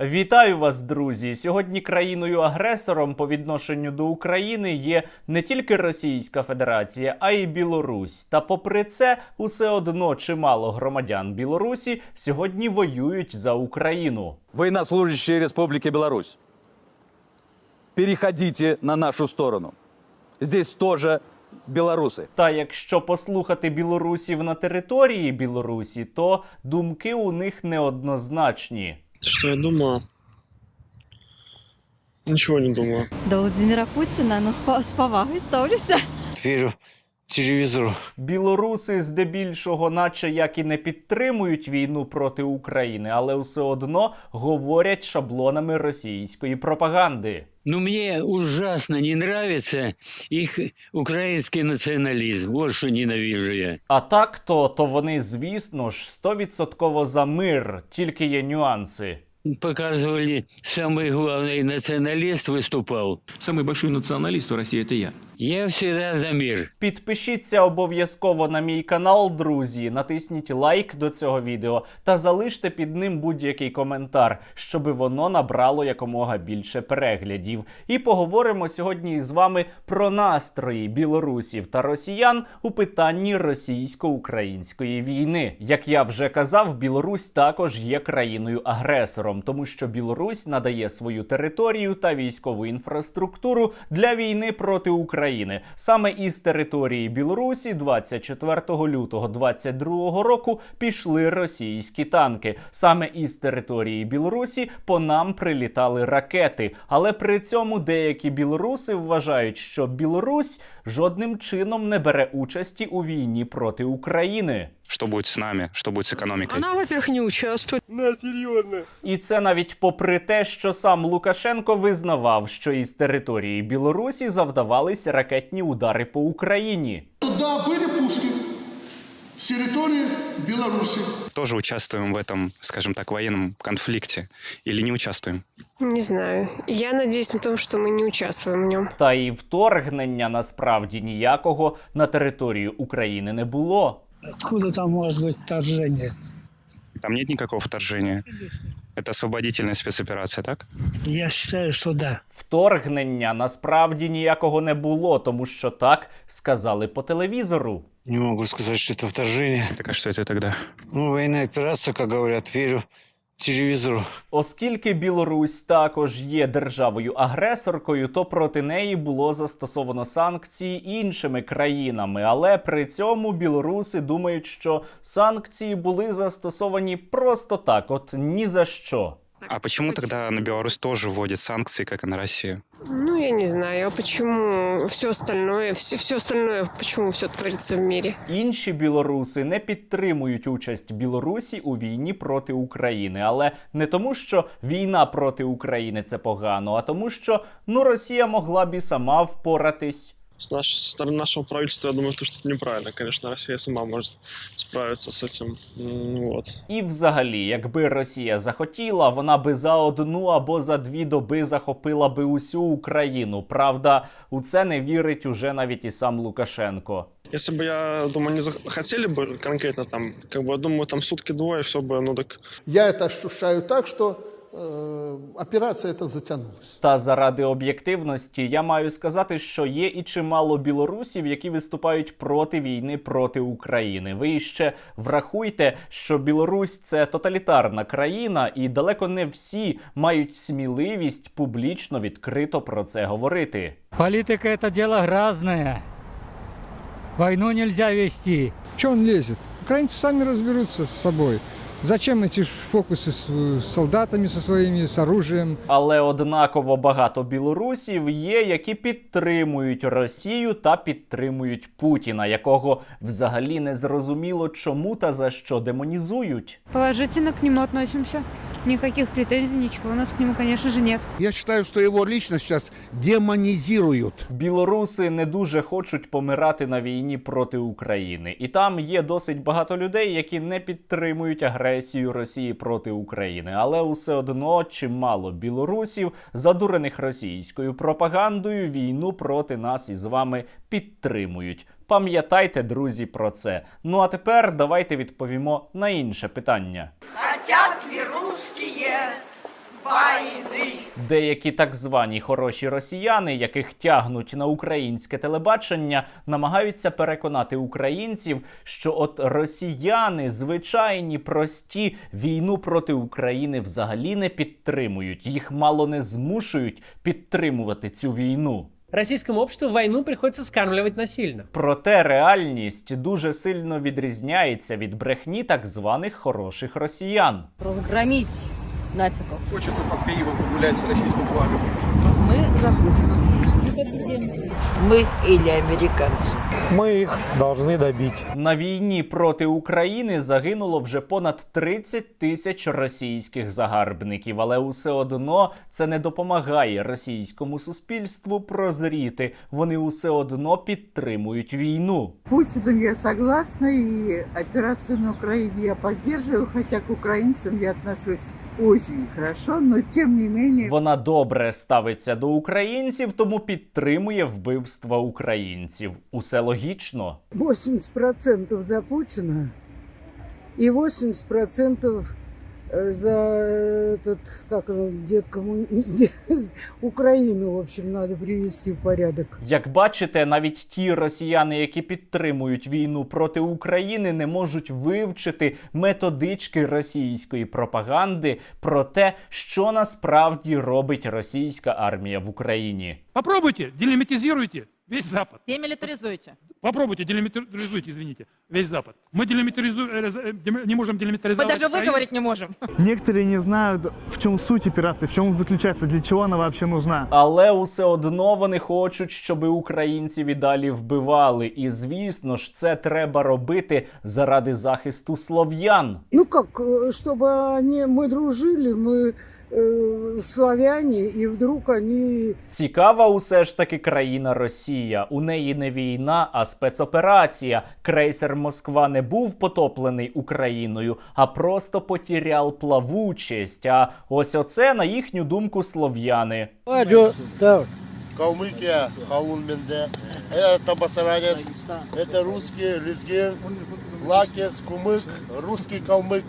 Вітаю вас, друзі! Сьогодні країною-агресором по відношенню до України є не тільки Російська Федерація, а й Білорусь. Та попри це, усе одно чимало громадян Білорусі сьогодні воюють за Україну. военнослужащие Республики Беларусь, переходите на нашу сторону. Здесь тоже белорусы. Та якщо послухати білорусів на території Білорусі, то думки у них неоднозначні. Что я думаю? Ничего не думаю. До Владимира Путіна ну з повагой з повагою ставлюся. верю телевизору. Білоруси здебільшого, наче як і не підтримують війну проти України, але все одно говорять шаблонами російської пропаганди. Но мне ужасно не нравится их украинский национализм. Вот что ненавижу я. А так то, то вони, звісно ж, стовідсотково за мир, тільки є нюанси Показывали, самый главный националист выступал. Самый большой националист в России – это я. Я всегда за мир. Підпишіться обов'язково на мій канал, друзі. Натисніть лайк до цього відео та залиште під ним будь-який коментар, щоби воно набрало якомога більше переглядів. І поговоримо сьогодні з вами про настрої білорусів та росіян у питанні російсько-української війни. Як я вже казав, Білорусь також є країною-агресором, тому що Білорусь надає свою територію та військову інфраструктуру для війни проти України. Саме із території Білорусі 24 лютого 22 року пішли російські танки. Саме із території Білорусі по нам прилітали ракети. Але при цьому деякі білоруси вважають, що Білорусь жодним чином не бере участі у війні проти України. Что будет с нами? Что будет с экономикой? Она, во-первых, не участвует. І це навіть попри те, що сам Лукашенко визнавав, що із території Білорусі завдавались ракетні удари по Україні. Туда были пуски с территории Беларуси. Тоже участвуем в этом, скажем так, военном конфликте или не участвуем? Не знаю. Я надеюсь на том, что мы не участвуем в нем. Та і вторгнення насправді ніякого на територію України не було. Откуда там может быть вторжение? Там нет никакого вторжения. Это освободительная спецоперация, так? Я считаю, что да. Вторгнення насправді ніякого не було, тому що так сказали по телевізору. Не могу сказать, что это вторжение. Так а что это тогда? Ну, военная операция, как говорят, верю телевизору. Оскільки Білорусь також є державою-агресоркою, то проти неї було застосовано санкції іншими країнами. Але при цьому білоруси думають, що санкції були застосовані просто так, от ні за що. А почему тогда на Беларусь тоже вводят санкции, как и на Россию? Я не знаю, а почему все остальное, все, все остальное, почему все твориться в мире? Інші білоруси не підтримують участь Білорусі у війні проти України, але не тому, що війна проти України це погано, а тому, що ну Росія могла б і сама впоратись. С нашей со стороны нашего правительства, я думаю, то, что это неправильно. Конечно, Россия сама может справиться с этим. М, Вот. І взагалі, якби Росія захотіла, вона би за одну або за дві доби захопила би усю Україну. Правда, у це не вірить уже навіть і сам Лукашенко. Если бы, я думаю, не захотели бы конкретно там, как бы, я думаю, там сутки-двое, все бы, ну так Я это ощущаю так, что э, операция эта затянулась. Та заради об'єктивності я маю сказати, що є і чимало білорусів, які виступають проти війни проти України. Ви ще врахуйте, що Білорусь це тоталітарна країна, і далеко не всі мають сміливість публічно відкрито про це говорити. Политика это дело грязное. Войну нельзя вести. Че он лезет? Украинцы сами разберутся с собой. Зачем эти фокусы с э, солдатами со своими, с оружием? Але однаково багато білорусів є, які підтримують Росію та підтримують Путіна, якого взагалі не зрозуміло чому та за що демонізують. Положительно к нему относимся. Никаких претензий, ничего у нас к нему, конечно же, нет. Я считаю, что его лично сейчас демонизируют. Білоруси не дуже хочуть помирати на війні проти України, і там є досить багато людей, які не підтримують агресію Росії проти України. Але усе одно чимало білорусів, задурених російською пропагандою, війну проти нас із вами підтримують. Пам'ятайте, друзі, про це. Ну а тепер давайте відповімо на інше питання. Хотят ли русские Деякі так звані хороші росіяни, яких тягнуть на українське телебачення, намагаються переконати українців, що от росіяни, звичайні, прості, війну проти України взагалі не підтримують. Їх мало не змушують підтримувати цю війну. Российскому обществу войну приходится скармливать насильно. Проте реальність дуже сильно відрізняється від брехні так званих хороших росіян. Разгромить нациков. Хочется по Киеву погулять с российским флагом. Мы за Путина Мы или американцы? Мы их должны добить. На війні проти України загинуло вже понад 30 тисяч російських загарбників, але усе одно це не допомагає російському суспільству прозріти. Вони усе одно підтримують війну. Путиным я согласна, и операцию на Украине я поддерживаю, хотя к украинцам я отношусь очень хорошо, но тем не менее... Вона добре ставиться до українців, тому підтримує вбивства українців. Усе логічно. 80% за Путіна і 80% за этот, как он, дед кому... Украину, в общем, надо привести в порядок. Як бачите, навіть ті росіяни, які підтримують війну проти України, не можуть вивчити методички російської пропаганди про те, що насправді робить російська армія в Україні. Попробуйте, делимитизируйте весь Запад. Демилитаризуйте. Попробуйте, делимитаризуйте, извините, весь Запад. Мы делимитаризу... э, э, дем- не можем делимитаризовать. Украину. не можем. Некоторые не знают, в чем суть операции, в чем заключается, для чего она вообще нужна. Але усе одно вони хочуть, щоб українців і далі вбивали. І звісно ж, це треба робити заради захисту слов'ян. Ну как, э, чтобы они, мы дружили, мы э, славяне, и вдруг они Цікава усе ж таки країна Росія. У неї не війна, а спецоперація. Крейсер Москва не був потоплений Україною, а просто потіряв плавучість. А ось оце на їхню думку слов'яни. Калмыкия, Халун-Менде, это Басаранец, это русский, Лезгин, Лакес, Кумык, русский калмык.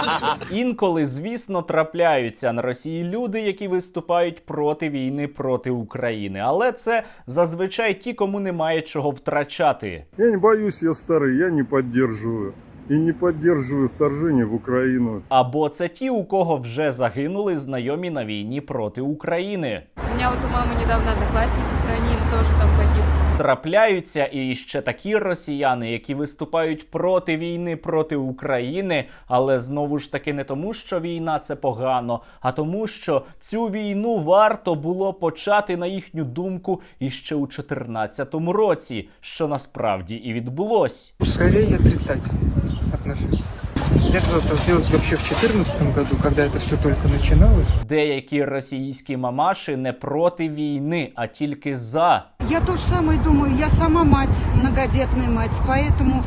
Інколи, звісно, трапляються на Росії люди, які виступають проти війни проти України. Але це зазвичай ті, кому немає чого втрачати. Я не боюсь, я старый, я не поддерживаю. И не поддерживаю вторжение в Украину. Або це ті, у кого вже загинули знайомі на війні проти України. У меня вот у мамы недавно одноклассника хранили, тоже там погиб. Трапляються і ще такі росіяни, які виступають проти війни проти України, але знову ж таки не тому, що війна це погано, а тому, що цю війну варто було почати на їхню думку іще у 2014 році, що насправді і відбулось. Скорее я отрицательно отношусь. Следовало это сделать вообще в 2014 году, когда это все только начиналось. Деякі російські мамаші не проти війни, а тільки за. Я то же самое думаю, я сама мать, многодетная мать, поэтому,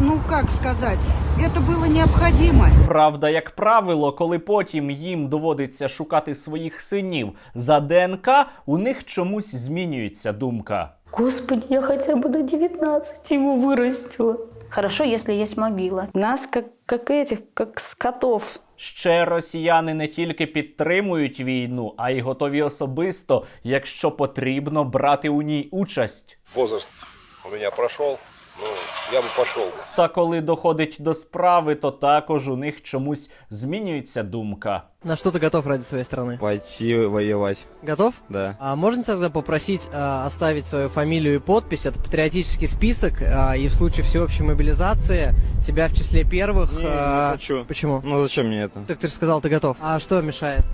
ну как сказать, это было необходимо. Правда, як правило, коли потім їм доводиться шукати своїх синів за ДНК, у них чомусь змінюється думка. Господи, я хотя бы до 19 его вырастила. Хорошо, если есть могила. Нас как, как этих, как скотов. Ще росіяни не тільки підтримують війну, а й готові особисто, якщо потрібно, брати у ній участь. Возраст у мене прошел, ну, я бы пошел. Та коли доходить до справи, то також у них чомусь змінюється думка. На что ты готов ради своей страны? Пойти воевать, Готов? да. А можно тогда попросить а, оставить свою фамилию и подпись? Это патриотический список, а, и в случае всеобщей мобилизации тебя в числе первых... Не, не а, хочу. Почему? Ну зачем мне это? Так ты же сказал, ты готов. А что мешает?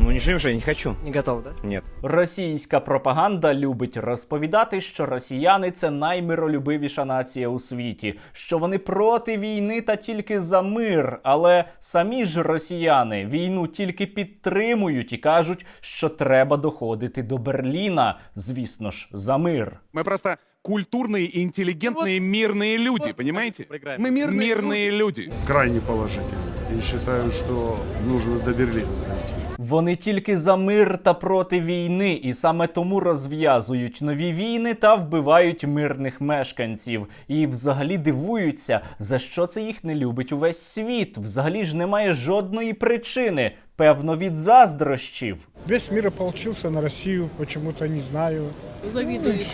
Ну ничего не мешает, не хочу. Не готов, да? Нет. Російська пропаганда любить розповідати, що росіяни це наймиролюбивіша нація у світі, що вони проти війни та тільки за мир. Але самі ж росіяни війну тільки підтримують і кажуть, що треба доходити до Берліна. Звісно ж, за мир. Мы просто культурные, интеллигентные, мирные люди, понимаете? Мы Мирные люди. Крайне положительно. И считаю, что нужно до Берлина дойти. Вони тільки за мир та проти війни, і саме тому розв'язують нові війни та вбивають мирних мешканців. І взагалі дивуються, за що це їх не любить увесь світ. Взагалі ж немає жодної причини. Певно, від заздрощів. Весь мир ополчился на Россию, почему-то не знаю. Завидует.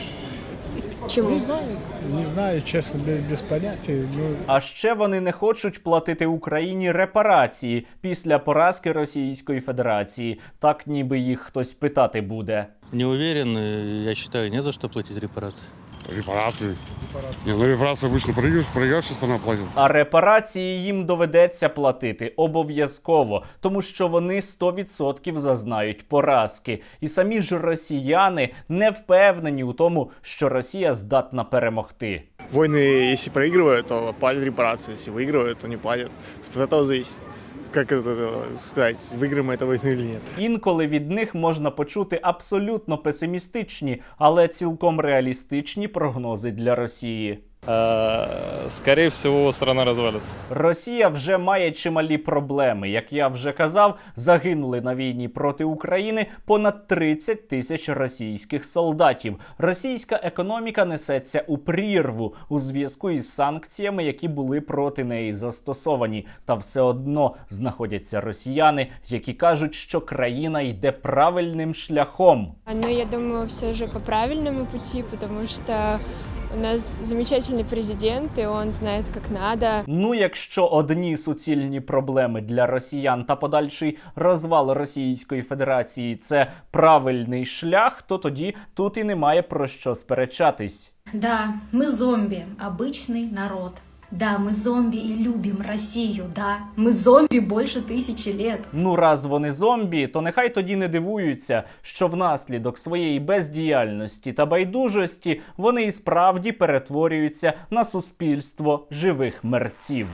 Чему? Не знаю, чесно, без, без поняття. Ну, А ще вони не хочуть платити Україні репарації після поразки Російської Федерації. Так ніби їх хтось питати буде. Не уверен, я вважаю, не за що платить репарации. Репарации. Не, ну репарации обычно проигрыш, проигравшая страна платит. А репарації їм доведеться платити обов'язково, тому що вони 100% зазнають поразки. І самі ж росіяни не впевнені у тому, що Росія здатна перемогти. Войны, если проигрывают, то платят репарации. Если выигрывают, то не платят. От этого зависит. Как это сказать, выиграем мы эту войну или нет. Інколи від них можна почути абсолютно песимістичні, але цілком реалістичні прогнози для Росії. Скорее всего, страна развалится. Росія вже має чималі проблеми. Як я вже казав, загинули на війні проти України понад 30 тисяч російських солдатів. Російська економіка несеться у прірву у зв'язку із санкціями, які були проти неї застосовані. Та все одно знаходяться росіяни, які кажуть, що країна йде правильним шляхом. Но я думаю, все же по правильному пути, потому что у нас замечательный президент, и он знает, как надо. Ну, якщо одні суцільні проблеми для росіян та подальший розвал Російської Федерації це правильний шлях, то тоді тут і немає про що сперечатись. Да, мы зомби, обычный народ. Да, мы зомби и любим Россию, да. Мы зомби больше тысячи лет. Ну, раз вони зомбі, то нехай тоді не дивуються, що внаслідок своєї бездіяльності та байдужості вони і справді перетворюються на суспільство живих мерців.